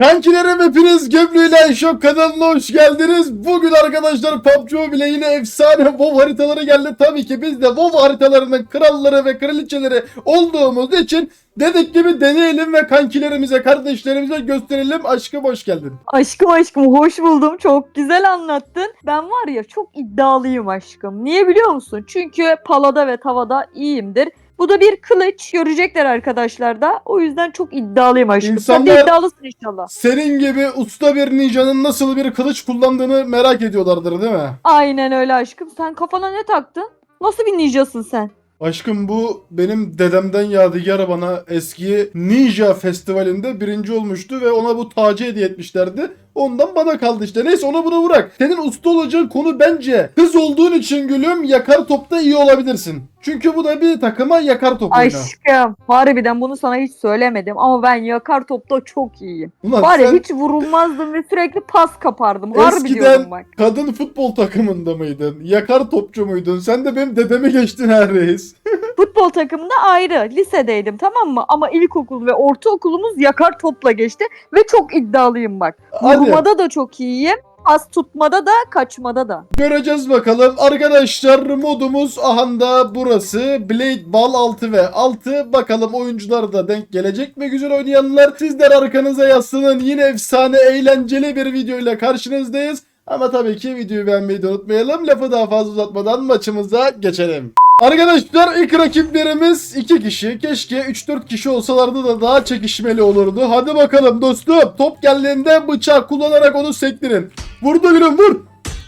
Kankilerim hepiniz Gömlü ile Şok kanalına hoş geldiniz. Bugün arkadaşlar PUBG Mobile yine efsane WoW haritaları geldi. Tabii ki biz de WoW haritalarının kralları ve kraliçeleri olduğumuz için dedik gibi deneyelim ve kankilerimize, kardeşlerimize gösterelim. Aşkım hoş geldin. Aşkım aşkım hoş buldum. Çok güzel anlattın. Ben var ya çok iddialıyım aşkım. Niye biliyor musun? Çünkü palada ve tavada iyiyimdir. Bu da bir kılıç. Görecekler arkadaşlar da. O yüzden çok iddialıyım aşkım. Sen de İnsanlar- iddialısın inşallah. Senin gibi usta bir ninjanın nasıl bir kılıç kullandığını merak ediyorlardır değil mi? Aynen öyle aşkım. Sen kafana ne taktın? Nasıl bir ninjasın sen? Aşkım bu benim dedemden yadigar bana eski Ninja Festivali'nde birinci olmuştu ve ona bu tacı hediye etmişlerdi. Ondan bana kaldı işte. Neyse onu bunu bırak. Senin usta olacağın konu bence kız olduğun için gülüm yakar topta iyi olabilirsin. Çünkü bu da bir takıma yakar top oyunu. Aşkım. Harbiden bunu sana hiç söylemedim ama ben yakar topta çok iyiyim. Ulan Var ya sen hiç vurulmazdım ve sürekli pas kapardım. Harbi Eskiden- diyorum bak. kadın futbol takımında mıydın? Yakar topçu muydun? Sen de benim dedemi geçtin her reis. Futbol takımında ayrı. Lisedeydim tamam mı? Ama ilkokul ve ortaokulumuz yakar topla geçti. Ve çok iddialıyım bak. Hadi. Vurmada da çok iyiyim. Pas tutmada da kaçmada da. Göreceğiz bakalım. Arkadaşlar modumuz ahanda burası. Blade Ball 6 ve 6. Bakalım oyuncular da denk gelecek mi güzel oynayanlar? Sizler arkanıza yaslanın. Yine efsane eğlenceli bir videoyla karşınızdayız. Ama tabii ki videoyu beğenmeyi de unutmayalım. Lafı daha fazla uzatmadan maçımıza geçelim. Arkadaşlar ilk rakiplerimiz 2 kişi. Keşke 3-4 kişi olsalardı da daha çekişmeli olurdu. Hadi bakalım dostum. Top geldiğinde bıçak kullanarak onu sektirin. Vur da gülüm vur.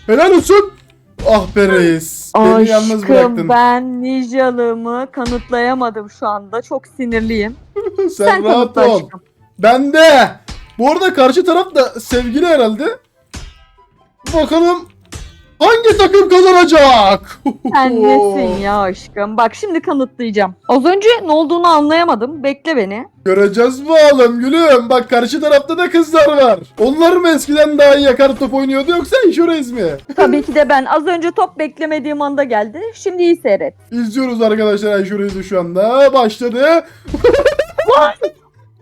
Helal olsun. Ah be reis. Beni yalnız bıraktın. Aşkım ben ninjalığımı kanıtlayamadım şu anda. Çok sinirliyim. Sen, Sen rahat kanıtla ol. aşkım. Ben de. Bu arada karşı taraf da sevgili herhalde. Bakalım hangi takım kazanacak? Sen nesin ya aşkım? Bak şimdi kanıtlayacağım. Az önce ne olduğunu anlayamadım. Bekle beni. Göreceğiz bakalım gülüm. Bak karşı tarafta da kızlar var. Onlar mı eskiden daha iyi yakar top oynuyordu yoksa Insurance mi? Tabii ki de ben az önce top beklemediğim anda geldi. Şimdi iyi seyret. İzliyoruz arkadaşlar Insurance'ı şu anda. Başladı.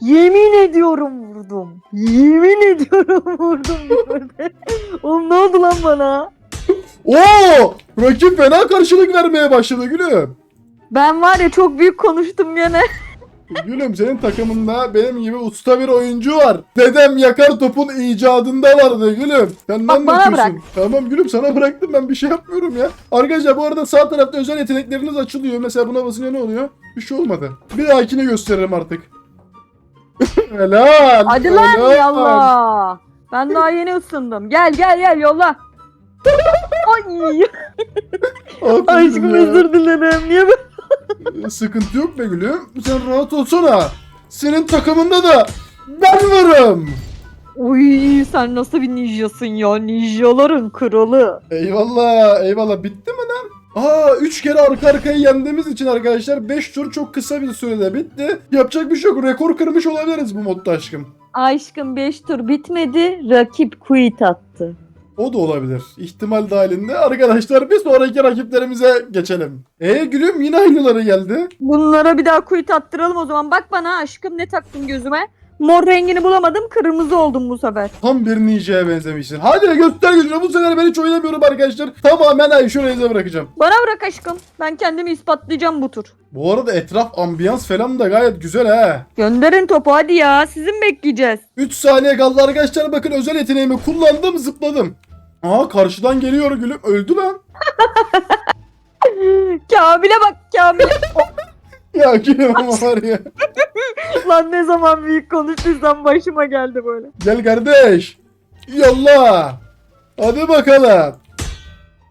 Yemin ediyorum vurdum. Yemin ediyorum vurdum. Oğlum ne oldu lan bana? Oo! Rakip fena karşılık vermeye başladı gülüm. Ben var ya çok büyük konuştum gene. Gülüm senin takımında benim gibi usta bir oyuncu var. Dedem yakar topun icadında vardı gülüm. Sen ne Bak bana anlatıyorsun? Tamam gülüm sana bıraktım ben bir şey yapmıyorum ya. Arkadaşlar bu arada sağ tarafta özel yetenekleriniz açılıyor. Mesela buna basınca ne oluyor? Bir şey olmadı. Bir dahakine gösteririm artık. helal. Hadi lan helal. yallah. Ben daha yeni ısındım. Gel gel gel yolla. Aşkım özür dilerim. Niye? Sıkıntı yok be gülüm. Sen rahat olsana. Senin takımında da ben varım. Uy sen nasıl bir ninjasın ya? Ninjaların kralı. Eyvallah eyvallah bitti mi lan? Aa 3 kere arka arkaya yendiğimiz için arkadaşlar 5 tur çok kısa bir sürede bitti. Yapacak bir şey yok. Rekor kırmış olabiliriz bu modda aşkım. Aşkım 5 tur bitmedi. Rakip quit attı. O da olabilir. İhtimal dahilinde. Arkadaşlar bir sonraki rakiplerimize geçelim. E gülüm yine aynıları geldi. Bunlara bir daha quit attıralım o zaman. Bak bana aşkım ne taktın gözüme? Mor rengini bulamadım. Kırmızı oldum bu sefer. Tam bir ninja'ya benzemişsin. Hadi göster gücünü. Bu sefer ben hiç oynamıyorum arkadaşlar. Tamamen Ayşe bırakacağım. Bana bırak aşkım. Ben kendimi ispatlayacağım bu tur. Bu arada etraf ambiyans falan da gayet güzel ha. Gönderin topu hadi ya. Sizin bekleyeceğiz. 3 saniye kaldı arkadaşlar. Bakın özel yeteneğimi kullandım zıpladım. Aa karşıdan geliyor gülüm. Öldü lan. Kamil'e bak Kamil'e. Ya gülüm ama var ya. Lan ne zaman büyük konuştuysam başıma geldi böyle. Gel kardeş. Yolla. Hadi bakalım.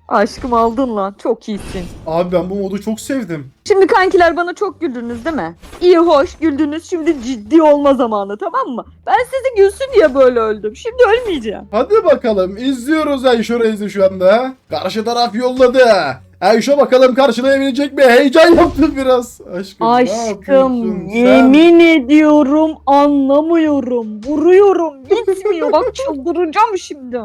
Aşkım aldın lan. Çok iyisin. Abi ben bu modu çok sevdim. Şimdi kankiler bana çok güldünüz değil mi? İyi hoş güldünüz. Şimdi ciddi olma zamanı tamam mı? Ben sizi gülsün diye böyle öldüm. Şimdi ölmeyeceğim. Hadi bakalım. İzliyoruz Ayşe Reis'i şu anda. Karşı taraf yolladı. Ayşe bakalım karşılayabilecek mi? Heyecan yaptı biraz. Aşkım, ne Aşkım sen? yemin ediyorum anlamıyorum. Vuruyorum. Gitmiyor. Bak çıldıracağım şimdi.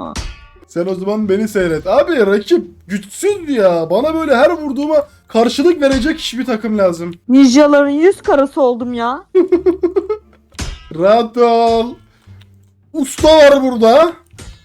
Sen o zaman beni seyret. Abi rakip güçsüz ya. Bana böyle her vurduğuma karşılık verecek hiçbir takım lazım. Ninjaların yüz karası oldum ya. Rahat ol. usta var burada.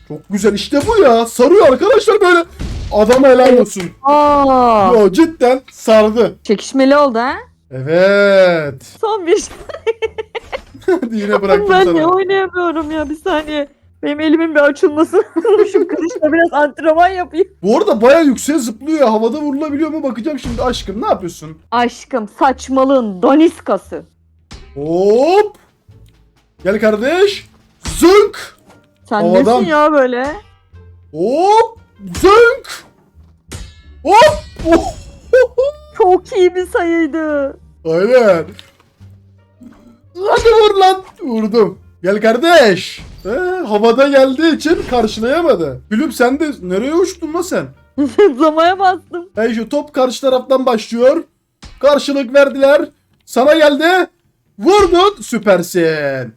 Çok güzel işte bu ya. Sarıyor arkadaşlar böyle. Adama helal olsun. Aa, Yo cidden sardı. çekişmeli oldu ha. Evet. Son bir Hadi yine bıraktım ben ne sana. oynayamıyorum ya bir saniye. Benim elimin bir açılması. Şu kılıçla biraz antrenman yapayım. Bu arada baya yükseğe zıplıyor ya. Havada vurulabiliyor mu bakacağım şimdi aşkım. Ne yapıyorsun? Aşkım saçmalığın daniskası. Hop. Gel kardeş. Zınk. Sen Havadan- nesin ya böyle? Hop. Zınk. Hop. Oh. Çok iyi bir sayıydı. Aynen. Hadi vur lan. Vurdum. Gel kardeş. Ee, havada geldiği için karşılayamadı. Gülüm sen de nereye uçtun lan sen? Zamaya bastım. Hey şu top karşı taraftan başlıyor. Karşılık verdiler. Sana geldi. Vurdun. Süpersin.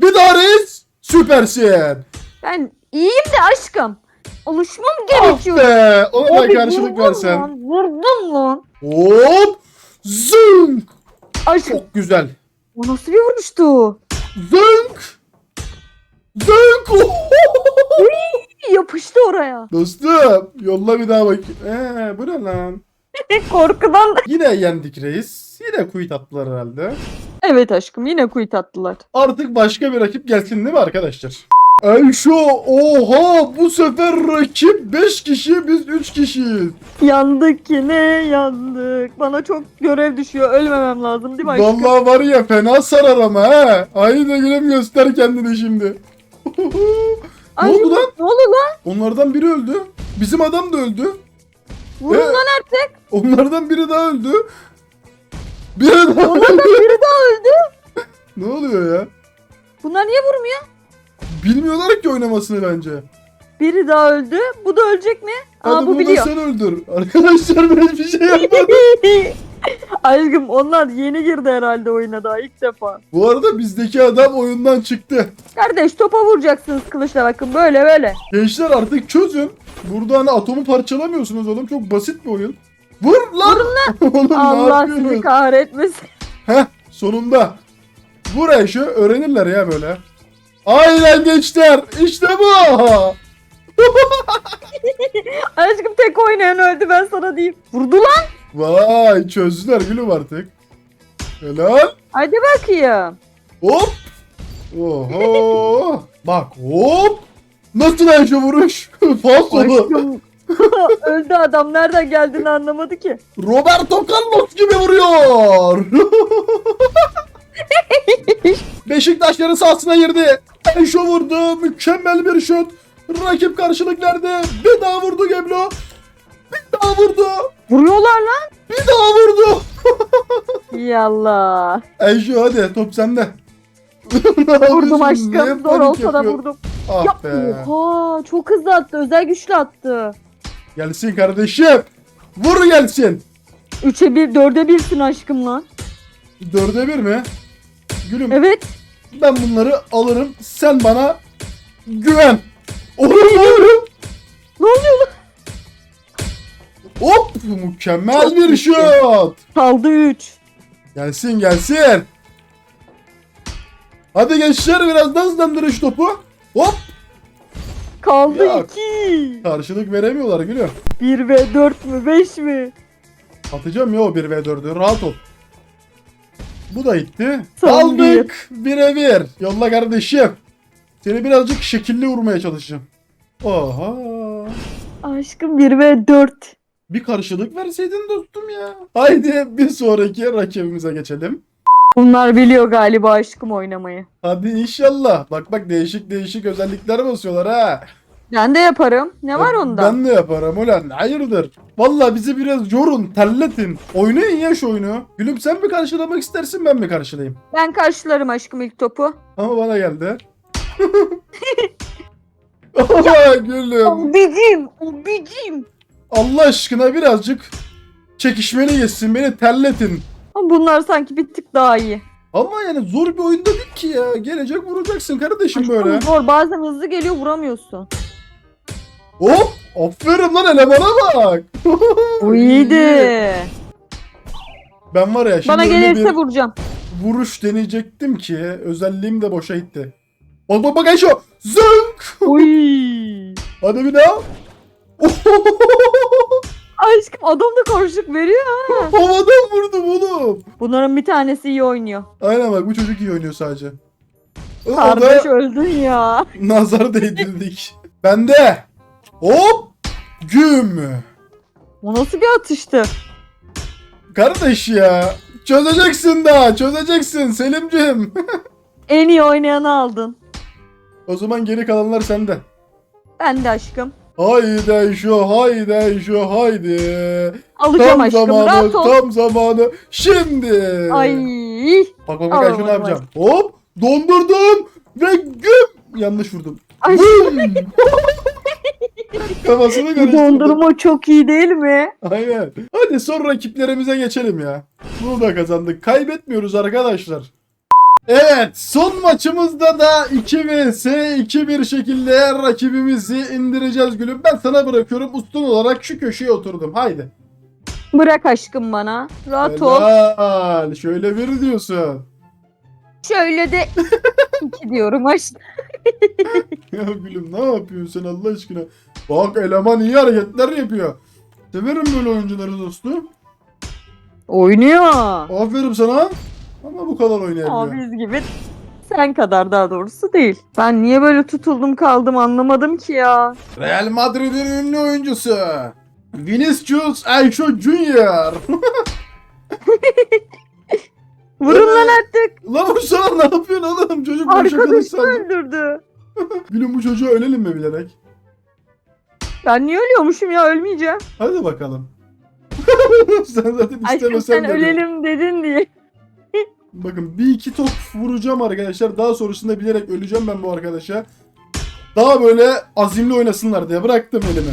Bir daha reis. Süpersin. Ben iyiyim de aşkım. Alışmam Ah gerekiyor. be. Ona da Abi karşılık vurdum versen. Lan, vurdum lan. Hop. Zınk. Aşkım Çok güzel. o nasıl bir vuruştu? Zınk. Zınk. Yapıştı oraya. Dostum yolla bir daha bakayım. Eee bu ne lan? Korkudan. Yine yendik reis. Yine kuyut attılar herhalde. Evet aşkım yine kuyut attılar. Artık başka bir rakip gelsin değil mi arkadaşlar? Şu oha bu sefer rakip 5 kişi biz 3 kişiyiz. Yandık yine yandık. Bana çok görev düşüyor. Ölmemem lazım değil mi aşkım? Vallahi var ya fena sarar ama ha. Haydi gülüm göster kendini şimdi. Ay, oldu lan? Ne oldu lan? Onlardan biri öldü. Bizim adam da öldü. Vurun Ee, lan artık. Onlardan biri daha öldü. Biri daha Onlardan biri daha öldü. Ne oluyor ya? Bunlar niye vurmuyor? Bilmiyorlar ki oynamasını bence. Biri daha öldü. Bu da ölecek mi? Aa Hadi bu bunu da biliyor. sen öldür. Arkadaşlar ben hiçbir şey yapmadım. Aşkım onlar yeni girdi herhalde oyuna daha ilk defa. Bu arada bizdeki adam oyundan çıktı. Kardeş topa vuracaksınız kılıçla bakın böyle böyle. Gençler artık çözün. Burada hani atomu parçalamıyorsunuz oğlum. Çok basit bir oyun. Vur lan. oğlum ne Allah sizi yapıyorsunuz? kahretmesin. Heh sonunda. Buraya şu öğrenirler ya böyle. Aynen gençler. İşte bu. Aşkım tek oynayan öldü ben sana diyeyim. Vurdu lan. Vay çözdüler gülüm artık. Helal. Hadi bakayım. Hop. Oho. Bak hop. Nasıl şu vuruş? Falsolu. Öldü adam nereden geldiğini anlamadı ki. Roberto Carlos gibi vuruyor. Beşiktaşların sahasına girdi. Eşo vurdu. Mükemmel bir şut. Rakip karşılık verdi. Bir daha vurdu Geblo. Daha vurdu. Vuruyorlar lan. Bir daha vurdu. Yallah. Eşo hadi top sende. Vurdum aşkım. Zor olsa da vurdum. Ah Ya be. oha çok hızlı attı. Özel güçlü attı. Gelsin kardeşim. Vur gelsin. 3'e 1 4'e 1'sin aşkım lan. Dörde bir mi? Gülüm Evet. ben bunları alırım. Sen bana güven. Olur mu oğlum? Ne oluyor lan? Hop mükemmel bir şut. Kaldı 3. Gelsin gelsin. Hadi gençler biraz daha hızlandırın şu topu. Hop. Kaldı Yok. 2. Karşılık veremiyorlar gülüm. 1 ve 4 mü 5 mi? Atacağım ya o 1 ve 4'ü rahat ol. Bu da gitti. Son Aldık. 1'e 1. Yolla kardeşim. Seni birazcık şekilli vurmaya çalışacağım. Oha. Aşkım 1 ve 4. Bir karşılık verseydin dostum ya. Haydi bir sonraki rakibimize geçelim. Bunlar biliyor galiba aşkım oynamayı. Hadi inşallah. Bak bak değişik değişik özellikler basıyorlar ha. Ben de yaparım. Ne var onda? Ben de yaparım ulan. Hayırdır? Vallahi bizi biraz yorun, terletin. Oynayın ya şu oyunu. Gülüm sen mi karşılamak istersin ben mi karşılayayım? Ben karşılarım aşkım ilk topu. Ama bana geldi. Ama gülüm. Obicim, obicim. Allah aşkına birazcık çekişmeli geçsin. Beni terletin. Ama bunlar sanki bir tık daha iyi. Ama yani zor bir oyunda değil ki ya. Gelecek vuracaksın kardeşim Aşkım böyle. zor bazen hızlı geliyor vuramıyorsun. Hop! Aferin lan elemana bak. O iyiydi. Ben var ya şimdi Bana gelirse bir vuracağım. vuruş deneyecektim ki özelliğim de boşa gitti. Bak bak bak Ayşo. Zınk. Uy. Hadi bir daha. Aşkım adam da karşılık veriyor. ha. Havadan vurdum oğlum. Bunların bir tanesi iyi oynuyor. Aynen bak bu çocuk iyi oynuyor sadece. O Kardeş da öldün ya. nazar değdirdik. Bende. Hop. Güm. O nasıl bir atıştı? Kardeş ya. Çözeceksin daha. Çözeceksin Selimcim. En iyi oynayanı aldın. o zaman geri kalanlar sende. Ben de aşkım. Haydi Ayşo, haydi Ayşo, haydi. Alacağım Tam aşkım. zamanı, Rahat ol. tam zamanı. Şimdi. Ay. Bak bak bak al. yapacağım. Hop, dondurdum ve güm. Yanlış vurdum. Ay. Kafasını karıştırdım. dondurma çok iyi değil mi? Aynen. Hadi son rakiplerimize geçelim ya. Bunu da kazandık. Kaybetmiyoruz arkadaşlar. Evet son maçımızda da 2 vs 2 bir şekilde rakibimizi indireceğiz gülüm. Ben sana bırakıyorum üstün olarak şu köşeye oturdum. Haydi. Bırak aşkım bana. Rahat ol. Helal. Şöyle bir diyorsun. Şöyle de iki diyorum aşkım. Ya gülüm ne yapıyorsun sen Allah aşkına? Bak eleman iyi hareketler yapıyor. Severim böyle oyuncuları dostum. Oynuyor. Aferin sana. Ama bu kadar oynayabiliyor. Ama biz gibi sen kadar daha doğrusu değil. Ben niye böyle tutuldum kaldım anlamadım ki ya. Real Madrid'in ünlü oyuncusu. Vinicius Ayşo Junior. Vurun lan artık. Lan bu sana ne yapıyorsun oğlum? Çocuk sandı. öldürdü. Gülüm bu çocuğa ölelim mi bilerek? Ben niye ölüyormuşum ya ölmeyeceğim. Hadi bakalım. sen zaten Aşkım istemesen sen de. ölelim dedin diye. Bakın bir iki top vuracağım arkadaşlar. Daha sonrasında bilerek öleceğim ben bu arkadaşa. Daha böyle azimli oynasınlar diye bıraktım elimi.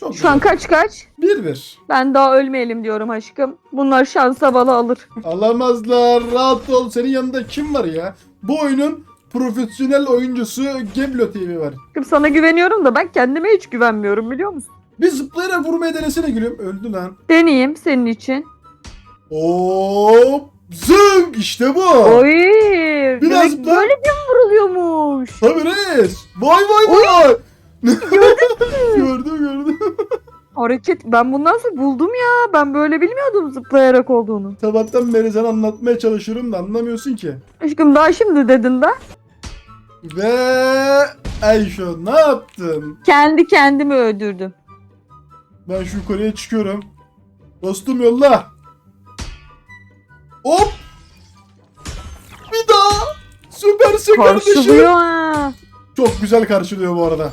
Çok Şu an kaç kaç? Bir bir. Ben daha ölmeyelim diyorum aşkım. Bunlar şansa bala alır. Alamazlar. Rahat ol. Senin yanında kim var ya? Bu oyunun profesyonel oyuncusu Geblo TV var. Aşkım sana güveniyorum da ben kendime hiç güvenmiyorum biliyor musun? Bir zıplayarak vurmaya denesene gülüm. Öldü lan. Deneyeyim senin için. Hop. Zınk işte bu. Oy. Biraz Demek da- böyle mi vuruluyormuş? Tabii reis. Vay vay vay. gördüm gördüm. Hareket ben bundan sonra buldum ya. Ben böyle bilmiyordum zıplayarak olduğunu. Sabahtan beri sana anlatmaya çalışıyorum da anlamıyorsun ki. Aşkım daha şimdi dedin de. Ve Ayşo ne yaptın? Kendi kendimi öldürdüm. Ben şu yukarıya çıkıyorum. Dostum yolla. Hop. Bir daha. Süpersin kardeşim. Karşılıyor ha. Çok güzel karşılıyor bu arada.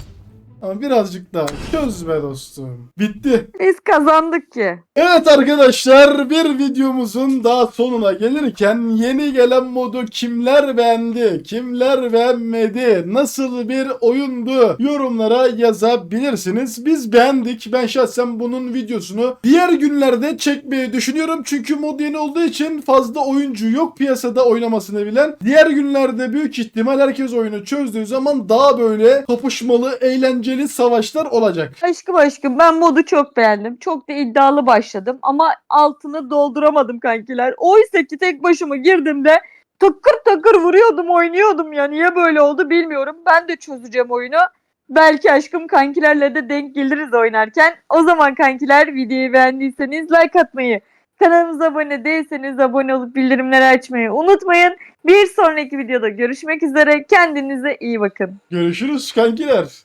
Ama birazcık daha çöz be dostum. Bitti. Biz kazandık ki. Evet arkadaşlar bir videomuzun daha sonuna gelirken yeni gelen modu kimler beğendi, kimler beğenmedi, nasıl bir oyundu yorumlara yazabilirsiniz. Biz beğendik. Ben şahsen bunun videosunu diğer günlerde çekmeyi düşünüyorum. Çünkü mod yeni olduğu için fazla oyuncu yok piyasada oynamasını bilen. Diğer günlerde büyük ihtimal herkes oyunu çözdüğü zaman daha böyle kapışmalı, eğlenceli savaşlar olacak. Aşkım aşkım ben modu çok beğendim. Çok da iddialı başladım ama altını dolduramadım kankiler. Oysa ki tek başıma girdiğimde takır takır vuruyordum oynuyordum ya. Niye böyle oldu bilmiyorum. Ben de çözeceğim oyunu. Belki aşkım kankilerle de denk geliriz oynarken. O zaman kankiler videoyu beğendiyseniz like atmayı, kanalımıza abone değilseniz abone olup bildirimleri açmayı unutmayın. Bir sonraki videoda görüşmek üzere. Kendinize iyi bakın. Görüşürüz kankiler.